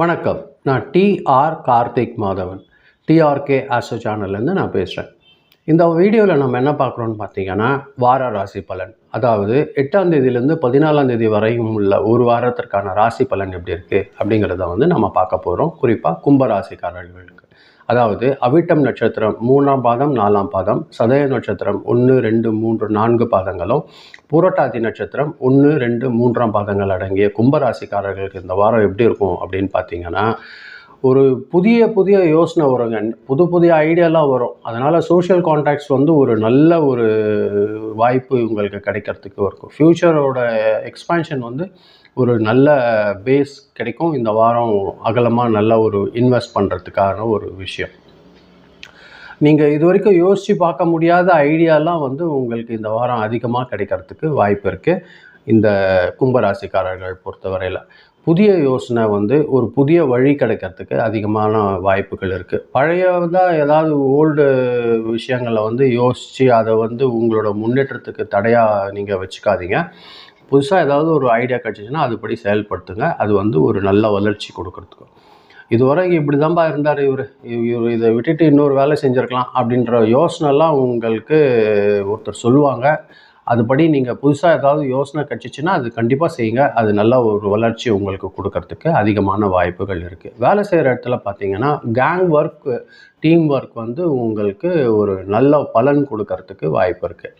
வணக்கம். நான் TR Karthik Madhavan. TRK astro சேனல்லேருந்து நான் பேசுகிறேன் இந்த வீடியோவில் நம்ம என்ன பார்க்குறோன்னு பார்த்தீங்கன்னா வார ராசி பலன். அதாவது எட்டாம் தேதியிலேருந்து பதினாலாம் தேதி வரையும் உள்ள ஒரு வாரத்திற்கான ராசி பலன் எப்படி இருக்குது அப்படிங்கிறத வந்து நம்ம பார்க்க போகிறோம் குறிப்பாக கும்பராசிக்காரர்களுக்கு. அதாவது அவிட்டம் நட்சத்திரம் மூணாம் பாதம் நாலாம் பாதம் சதய நட்சத்திரம் ஒன்று ரெண்டு மூன்று நான்கு பாதங்களும் பூரட்டாதி நட்சத்திரம் ஒன்று ரெண்டு மூன்றாம் பாதங்கள் அடங்கிய கும்பராசிக்காரர்களுக்கு இந்த வாரம் எப்படி இருக்கும் அப்படின்னு பார்த்தீங்கன்னா ஒரு புதிய புதிய யோசனை வருங்க. புது புதிய ஐடியாலாம் வரும். அதனால் சோஷியல் கான்டாக்ட்ஸ் வந்து ஒரு நல்ல ஒரு வாய்ப்பு உங்களுக்கு கிடைக்கிறதுக்கு இருக்கும். ஃப்யூச்சரோட எக்ஸ்பான்ஷன் வந்து ஒரு நல்ல பேஸ் கிடைக்கும். இந்த வாரம் அகலமாக நல்ல ஒரு இன்வெஸ்ட் பண்ணுறதுக்கான ஒரு விஷயம். நீங்கள் இது வரைக்கும் யோசித்து பார்க்க முடியாத ஐடியாலாம் வந்து உங்களுக்கு இந்த வாரம் அதிகமாக கிடைக்கிறதுக்கு வாய்ப்பு இருக்குது இந்த கும்பராசிக்காரர்கள் பொறுத்தவரையில் புதிய யோசனை வந்து ஒரு புதிய வழி கிடைக்கிறதுக்கு அதிகமான வாய்ப்புகள் இருக்குது பழையதாக ஏதாவது ஓல்டு விஷயங்களை வந்து யோசித்து அதை வந்து உங்களோட முன்னேற்றத்துக்கு தடையாக நீங்கள் வச்சுக்காதீங்க. புதுசாக ஏதாவது ஒரு ஐடியா கிடச்சிச்சின்னா அதுபடி செயல்படுத்துங்க. அது வந்து ஒரு நல்ல வளர்ச்சி கொடுக்கறதுக்கும். இதுவரை இப்படி தான்ப்பா இருந்தார் இவர். இவர் இதை விட்டுட்டு இன்னொரு வேலை செஞ்சுருக்கலாம் அப்படின்ற யோசனைலாம் உங்களுக்கு ஒருத்தர் சொல்லுவாங்க. அதுபடி நீங்கள் புதுசாக ஏதாவது யோசனை கிடச்சிச்சின்னா அது கண்டிப்பாக செய்யுங்க. அது நல்ல ஒரு வளர்ச்சி உங்களுக்கு கொடுக்கறதுக்கு அதிகமான வாய்ப்புகள் இருக்குது வேலை செய்கிற இடத்துல பார்த்தீங்கன்னா கேங் ஒர்க் டீம் ஒர்க் வந்து உங்களுக்கு ஒரு நல்ல பலன் கொடுக்கறதுக்கு வாய்ப்பு இருக்குது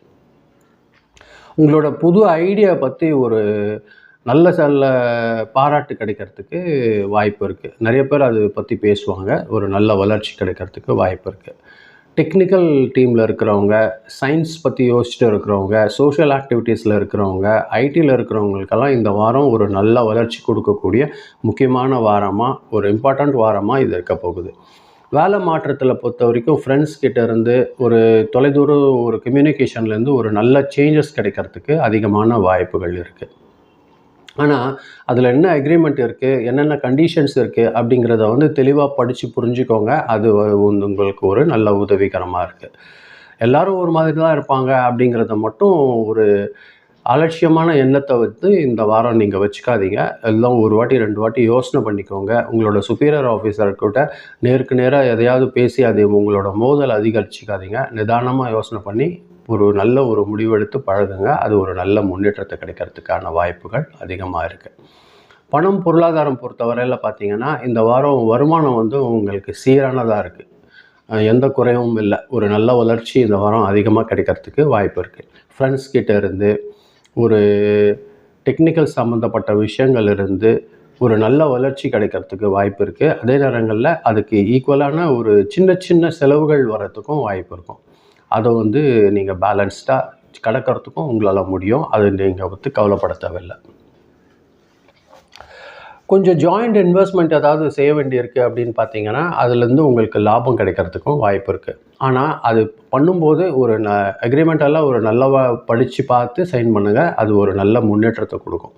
உங்களோட புது ஐடியா பற்றி ஒரு நல்ல சில பாராட்டு கிடைக்கிறதுக்கு வாய்ப்பு இருக்குது நிறைய பேர் அதை பற்றி பேசுவாங்க. ஒரு நல்ல வளர்ச்சி கிடைக்கிறதுக்கு வாய்ப்பு இருக்குது டெக்னிக்கல் டீமில் இருக்கிறவங்க சயின்ஸ் பற்றி யோசிச்சுட்டு இருக்கிறவங்க சோஷியல் ஆக்டிவிட்டீஸில் இருக்கிறவங்க ஐடியில் இருக்கிறவங்களுக்கெல்லாம் இந்த வாரம் ஒரு நல்ல வளர்ச்சி கொடுக்கக்கூடிய முக்கியமான வாரமாக ஒரு இம்பார்ட்டண்ட் வாரமாக இது இருக்க போகுது. வேலை மாற்றத்தில் பொறுத்த வரைக்கும் ஃப்ரெண்ட்ஸ் இருந்து ஒரு தொலைதூர ஒரு கம்யூனிகேஷன்லேருந்து ஒரு நல்ல சேஞ்சஸ் கிடைக்கிறதுக்கு அதிகமான வாய்ப்புகள் இருக்குது ஆனால் அதில் என்ன அக்ரிமெண்ட் இருக்குது என்னென்ன கண்டிஷன்ஸ் இருக்குது அப்படிங்கிறத வந்து தெளிவாக படித்து புரிஞ்சுக்கோங்க. அது வந்து உங்களுக்கு ஒரு நல்ல உதவிகரமாக இருக்குது எல்லாரும் ஒரு மாதிரி தான் இருப்பாங்க அப்படிங்கிறத மட்டும் ஒரு அலட்சியமான எண்ணத்தை வந்து இந்த வாரம் நீங்கள் வச்சுக்காதீங்க. எல்லாம் ஒரு வாட்டி ரெண்டு வாட்டி யோசனை பண்ணிக்கோங்க. உங்களோட சுப்பீரியர் ஆஃபீஸர்கிட்ட நேருக்கு நேராக எதையாவது பேசி அது உங்களோட மோதல் அதிகரிச்சிக்காதீங்க. நிதானமாக யோசனை பண்ணி ஒரு நல்ல ஒரு முடிவெடுத்து பழகுங்க. அது ஒரு நல்ல முன்னேற்றத்தை கிடைக்கிறதுக்கான வாய்ப்புகள் அதிகமாக இருக்குது பணம் பொருளாதாரம் பொறுத்தவரையில் பார்த்தீங்கன்னா இந்த வாரம் வருமானம் வந்து உங்களுக்கு சீரானதாக இருக்குது எந்த குறையும் இல்லை. ஒரு நல்ல வளர்ச்சி இந்த வாரம் அதிகமாக கிடைக்கிறதுக்கு வாய்ப்பு இருக்குது ஃப்ரெண்ட்ஸ் கிட்டே இருந்து ஒரு டெக்னிக்கல் சம்மந்தப்பட்ட விஷயங்கள் இருந்து ஒரு நல்ல வளர்ச்சி கிடைக்கிறதுக்கு வாய்ப்பு இருக்குது அதே நேரங்களில் அதுக்கு ஈக்குவலான ஒரு சின்ன சின்ன செலவுகள் வர்றதுக்கும் வாய்ப்பு இருக்கும். அதை வந்து நீங்கள் பேலன்ஸ்டாக கடக்கிறதுக்கும் உங்களால் முடியும். அது நீங்கள் வந்து கவலைப்பட தேவையில்லை. கொஞ்சம் ஜாயிண்ட் இன்வெஸ்ட்மெண்ட் ஏதாவது செய்ய வேண்டியிருக்கு அப்படின்னு பார்த்தீங்கன்னா அதுலேருந்து உங்களுக்கு லாபம் கிடைக்கிறதுக்கும் வாய்ப்பு இருக்குது ஆனால் அது பண்ணும்போது ஒரு ந அக்ரிமெண்டெல்லாம் ஒரு நல்லவா படித்து பார்த்து சைன் பண்ணுங்கள் அது ஒரு நல்ல முன்னேற்றத்தை கொடுக்கும்.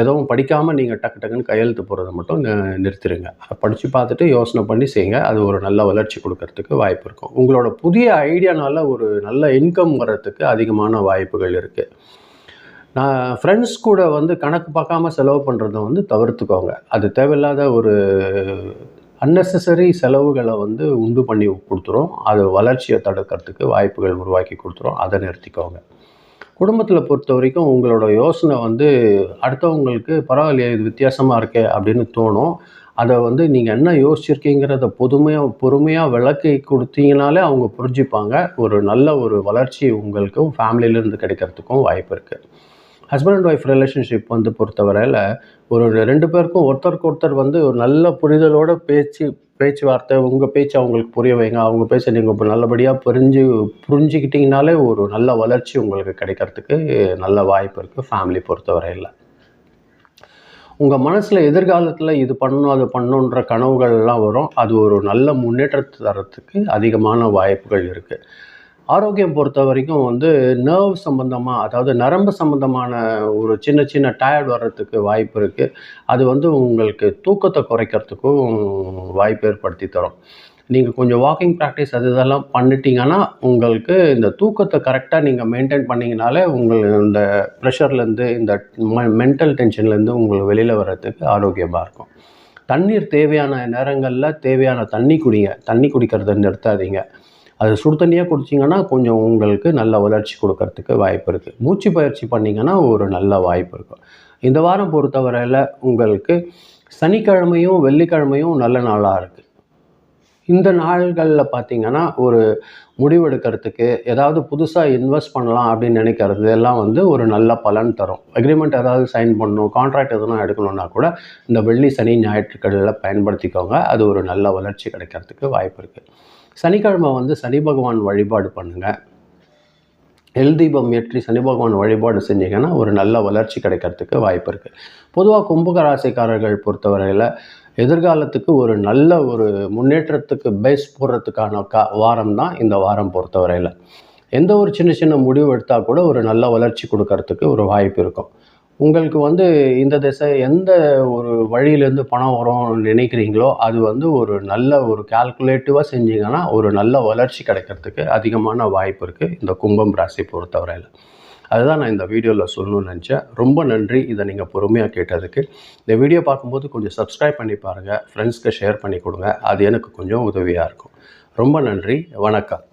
எதுவும் படிக்காமல் நீங்கள் டக்கு டக்குன்னு கையெழுத்து போகிறத மட்டும் நிறுத்திடுங்க படித்து பார்த்துட்டு யோசனை பண்ணி செய்யுங்க அது ஒரு நல்ல வளர்ச்சி கொடுக்கறதுக்கு வாய்ப்பு இருக்கும். உங்களோட புதிய ஐடியானால ஒரு நல்ல இன்கம் வர்றதுக்கு அதிகமான வாய்ப்புகள் இருக்குது நான் ஃப்ரெண்ட்ஸ் கூட வந்து கணக்கு பார்க்காம செலவு பண்ணுறத வந்து தவிர்த்துக்கோங்க. அது தேவையில்லாத ஒரு அன்னெசரி செலவுகளை வந்து உண்டு பண்ணி கொடுத்துரும். அது வளர்ச்சியை தடுக்கிறதுக்கு வாய்ப்புகள் உருவாக்கி கொடுத்துரும். அதை நிறுத்திக்கோங்க. குடும்பத்தில் பொறுத்த வரைக்கும் உங்களோட யோசனை வந்து அடுத்தவங்களுக்கு பரவாயில்லையே இது வித்தியாசமாக இருக்கே அப்படின்னு தோணும். அதை வந்து நீங்கள் என்ன யோசிச்சிருக்கீங்கிறத பொதுமையாக பொறுமையாக விளக்கி கொடுத்தீங்கனாலே அவங்க புரிஞ்சுப்பாங்க. ஒரு நல்ல ஒரு வளர்ச்சி உங்களுக்கும் ஃபேமிலியிலேருந்து கிடைக்கிறதுக்கும் வாய்ப்பு இருக்குது ஹஸ்பண்ட் அண்ட் ஒய்ஃப் ரிலேஷன்ஷிப் வந்து பொறுத்தவரையில் ஒரு ரெண்டு பேருக்கும் ஒருத்தருக்கு ஒருத்தர் வந்து ஒரு நல்ல புரிதலோட பேச்சு பேச்சுவார்த்தை உங்கள் பேச்சு அவங்களுக்கு புரிய வைங்க. அவங்க பேச்சை நீங்கள் இப்போ நல்லபடியாக புரிஞ்சு புரிஞ்சுக்கிட்டிங்கனாலே ஒரு நல்ல வளர்ச்சி உங்களுக்கு கிடைக்கிறதுக்கு நல்ல வாய்ப்பு இருக்குது ஃபேமிலி பொறுத்தவரையில். உங்கள் மனசில் எதிர்காலத்தில் இது பண்ணணும் அது பண்ணணுன்ற கனவுகள்லாம் வரும். அது ஒரு நல்ல முன்னேற்றத்தை தரத்துக்கு அதிகமான வாய்ப்புகள் இருக்குது ஆரோக்கியம் பொறுத்த வரைக்கும் வந்து நர்வ் சம்மந்தமாக அதாவது நரம்பு சம்மந்தமான ஒரு சின்ன சின்ன டயர்ட் வர்றதுக்கு வாய்ப்பு இருக்குது அது வந்து உங்களுக்கு தூக்கத்தை குறைக்கிறதுக்கும் வாய்ப்பு ஏற்படுத்தி தரும். நீங்கள் கொஞ்சம் வாக்கிங் ப்ராக்டிஸ் அது இதெல்லாம் பண்ணிட்டீங்கன்னா உங்களுக்கு இந்த தூக்கத்தை கரெக்டாக நீங்கள் மெயின்டைன் பண்ணிங்கனாலே உங்கள் இந்த ப்ரெஷர்லேருந்து இந்த மென்டல் டென்ஷன்லேருந்து உங்களுக்கு வெளியில் வர்றதுக்கு ஆரோக்கியமாக இருக்கும். தண்ணீர் தேவையான நேரங்களில் தேவையான தண்ணி குடிங்க. தண்ணி குடிக்கிறத நிறுத்தாதீங்க. அது சுடு தண்ணியாக குடிச்சிங்கன்னா கொஞ்சம் உங்களுக்கு நல்ல வளர்ச்சி கொடுக்கறதுக்கு வாய்ப்பு இருக்குது மூச்சு பயிற்சி பண்ணிங்கன்னா ஒரு நல்ல வாய்ப்பு இருக்கும் இந்த வாரம் பொறுத்தவரையில் உங்களுக்கு சனிக்கிழமையும் வெள்ளிக்கிழமையும் நல்ல நாளாக இருக்குது இந்த நாள்களில் பார்த்தீங்கன்னா ஒரு முடிவெடுக்கிறதுக்கு ஏதாவது புதுசாக இன்வெஸ்ட் பண்ணலாம் அப்படின்னு நினைக்கிறது எல்லாம் வந்து ஒரு நல்ல பலன் தரும். அக்ரிமெண்ட் ஏதாவது சைன் பண்ணணும் கான்ட்ராக்ட் எதுனா எடுக்கணும்னா கூட இந்த வெள்ளி சனி ஞாயிற்றுக்கிழமையில் பயன்படுத்திக்கோங்க. அது ஒரு நல்ல வளர்ச்சி கிடைக்கிறதுக்கு வாய்ப்பு இருக்குது சனிக்கிழமை வந்து சனி பகவான் வழிபாடு பண்ணுங்கள் எல் தீபம் ஏற்றி சனி பகவான் வழிபாடு செஞ்சீங்கன்னா ஒரு நல்ல வளர்ச்சி கிடைக்கிறதுக்கு வாய்ப்பு இருக்குது பொதுவாக கும்பகராசிக்காரர்கள் பொறுத்தவரையில் எதிர்காலத்துக்கு ஒரு நல்ல ஒரு முன்னேற்றத்துக்கு பேஸ் போடுறதுக்கான கா வாரம் தான் இந்த வாரம் பொறுத்தவரையில். எந்த ஒரு சின்ன சின்ன முடிவு எடுத்தால் கூட ஒரு நல்ல வளர்ச்சி கொடுக்கறதுக்கு ஒரு வாய்ப்பு இருக்கும். உங்களுக்கு வந்து இந்த திசை எந்த ஒரு வழியிலேருந்து பணம் வரும்னு நினைக்கிறீங்களோ அது வந்து ஒரு நல்ல ஒரு கால்குலேட்டிவாக செஞ்சீங்கன்னா ஒரு நல்ல வளர்ச்சி கிடைக்கிறதுக்கு அதிகமான வாய்ப்பு இருக்குது இந்த கும்பம் ராசி பொறுத்தவரையில். அதுதான் நான் இந்த வீடியோவில் சொல்லணும்னு நினச்சேன். ரொம்ப நன்றி இதை நீங்கள் பொறுமையாக கேட்டதுக்கு. இந்த வீடியோ பார்க்கும்போது கொஞ்சம் சப்ஸ்கிரைப் பண்ணி பாருங்கள் ஃப்ரெண்ட்ஸ்க்கு ஷேர் பண்ணி கொடுங்க. அது எனக்கு கொஞ்சம் உதவியாக இருக்கும். ரொம்ப நன்றி. வணக்கம்.